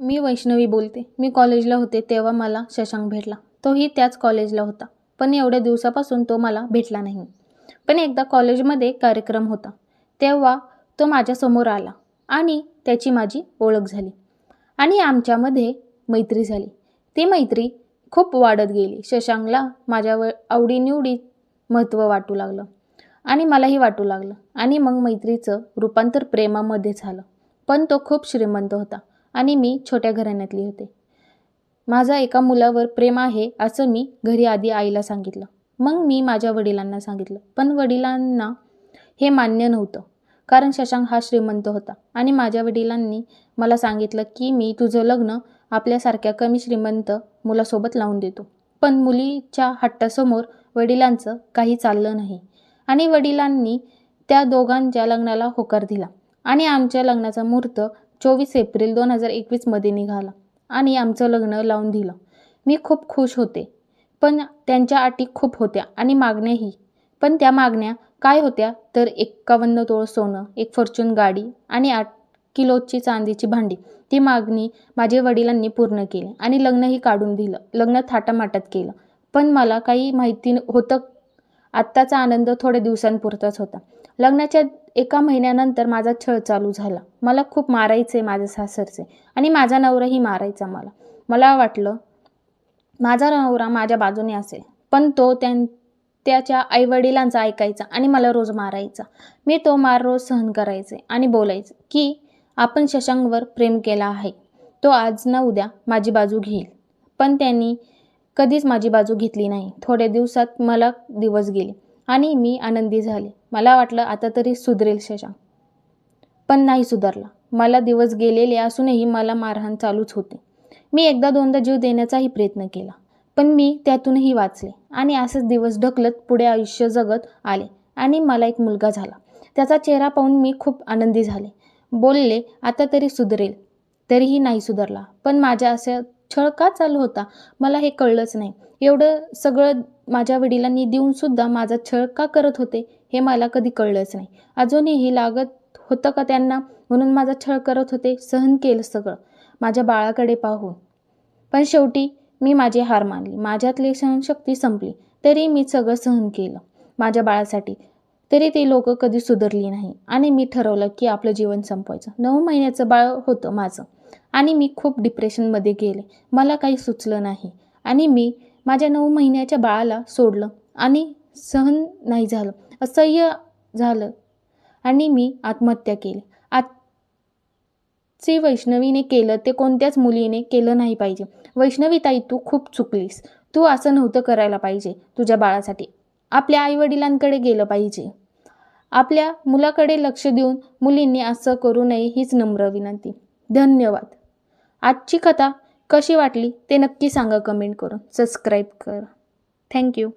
मी वैष्णवी बोलते. मी कॉलेजला होते तेव्हा मला शशांक भेटला. तोही त्याच कॉलेजला होता. पण एवढ्या दिवसापासून तो मला भेटला नाही. पण एकदा कॉलेजमध्ये कार्यक्रम होता. तेव्हा तो माझ्यासमोर आला आणि त्याची माझी ओळख झाली. आणि आमच्यामध्ये मैत्री झाली. ती मैत्री खूप वाढत गेली. शशांकला माझ्या व आवडीनिवडी महत्त्व वाटू लागलं. आणि मलाही वाटू लागलं. आणि मग मैत्रीचं रूपांतर प्रेमामध्ये झालं. पण तो खूप श्रीमंत होता. आणि मी छोट्या घराण्यातली होते. माझा एका मुलावर प्रेम आहे असं मी घरी आधी आईला सांगितलं. मग मी माझ्या वडिलांना सांगितलं. पण वडिलांना हे मान्य नव्हतं. कारण शशांक हा श्रीमंत होता आणि माझ्या वडिलांनी मला सांगितलं की मी तुझं लग्न आपल्यासारख्या कमी श्रीमंत मुलासोबत लावून देतो. पण मुलीच्या हट्टासमोर वडिलांचं काही चाललं नाही. आणि वडिलांनी त्या दोघांच्या लग्नाला होकार दिला. आणि आमच्या लग्नाचा मुहूर्त चोवीस एप्रिल दोन हजार एकवीसमध्ये निघाला आणि आमचं लग्न लावून दिलं. मी खूप खुश होते. पण त्यांच्या अटी खूप होत्या आणि मागण्याही पण त्या मागण्या काय होत्या? तर एक्कावन्न तोळ सोनं एक फॉर्च्यून गाडी आणि आठ किलोची चांदीची भांडी. ती मागणी माझ्या वडिलांनी पूर्ण केली आणि लग्नही काढून दिलं. लग्न थाटामाटात केलं. पण मला काही माहिती होतं. आत्ताचा आनंद थोड्या दिवसांपुरताच होता. लग्नाच्या एका महिन्यानंतर माझा छळ चालू झाला. मला खूप मारायचे माझे सासरचे आणि माझा नवराही मारायचा मला. मला वाटलं माझा नवरा माझ्या बाजूने असेल पण तो त्यां त्याच्या आईवडिलांचा ऐकायचा आणि मला रोज मारायचा. मी तो मार रोज सहन करायचे आणि बोलायचे की आपण शशांकवर प्रेम केला आहे. तो आज ना उद्या माझी बाजू घेईल. पण त्यांनी कधीच माझी बाजू घेतली नाही. थोड्या दिवसात मला दिवस गेले. आणि मी आनंदी झाले. मला वाटलं आता तरी सुधरेल शशांक पण नाही सुधारला. मला दिवस गेलेले असूनही मला मारहाण चालूच होते. मी एकदा दोनदा जीव देण्याचाही प्रयत्न केला. पण मी त्यातूनही वाचले आणि असेच दिवस ढकलत पुढे आयुष्य जगत आले आणि मला एक मुलगा झाला. त्याचा चेहरा पाहून मी खूप आनंदी झाले. बोलले आता तरी सुधरेल. तरीही नाही सुधारला. पण माझ्या असं छळ का चालू होता? मला हे कळलंच नाही. एवढं सगळं माझ्या वडिलांनी देऊनसुद्धा माझा छळ का करत होते हे मला कधी कळलंच नाही. अजूनही लागत होतं का त्यांना? म्हणून माझा छळ करत होते सहन केलं सगळं. माझ्या बाळाकडे पाहून पण शेवटी मी माझी हार मानली. माझ्यातली सहनशक्ती संपली. तरी मी सगळं सहन केलं. माझ्या बाळासाठी. तरी ते लोक कधी सुधारली नाही. आणि मी ठरवलं की आपलं जीवन संपवायचं. नऊ महिन्याचं बाळ होतं माझं. आणि मी खूप डिप्रेशनमध्ये गेले. मला काही सुचलं नाही. आणि मी माझ्या नऊ महिन्याच्या बाळाला सोडलं आणि सहन नाही झालं. असह्य झालं. आणि मी आत्महत्या केली. आजची वैष्णवीने केलं ते कोणत्याच मुलीने केलं नाही पाहिजे. वैष्णवी ताई तू खूप चुकलीस. तू असं नव्हतं करायला पाहिजे तुझ्या बाळासाठी. आपल्या आईवडिलांकडे गेलं पाहिजे. आपल्या मुलाकडे लक्ष देऊन मुलींनी असं करू नये हीच नम्र विनंती. धन्यवाद. आजची कथा कशी वाटली ते नक्की सांगा कमेंट करून. सबस्क्राईब करा. थँक्यू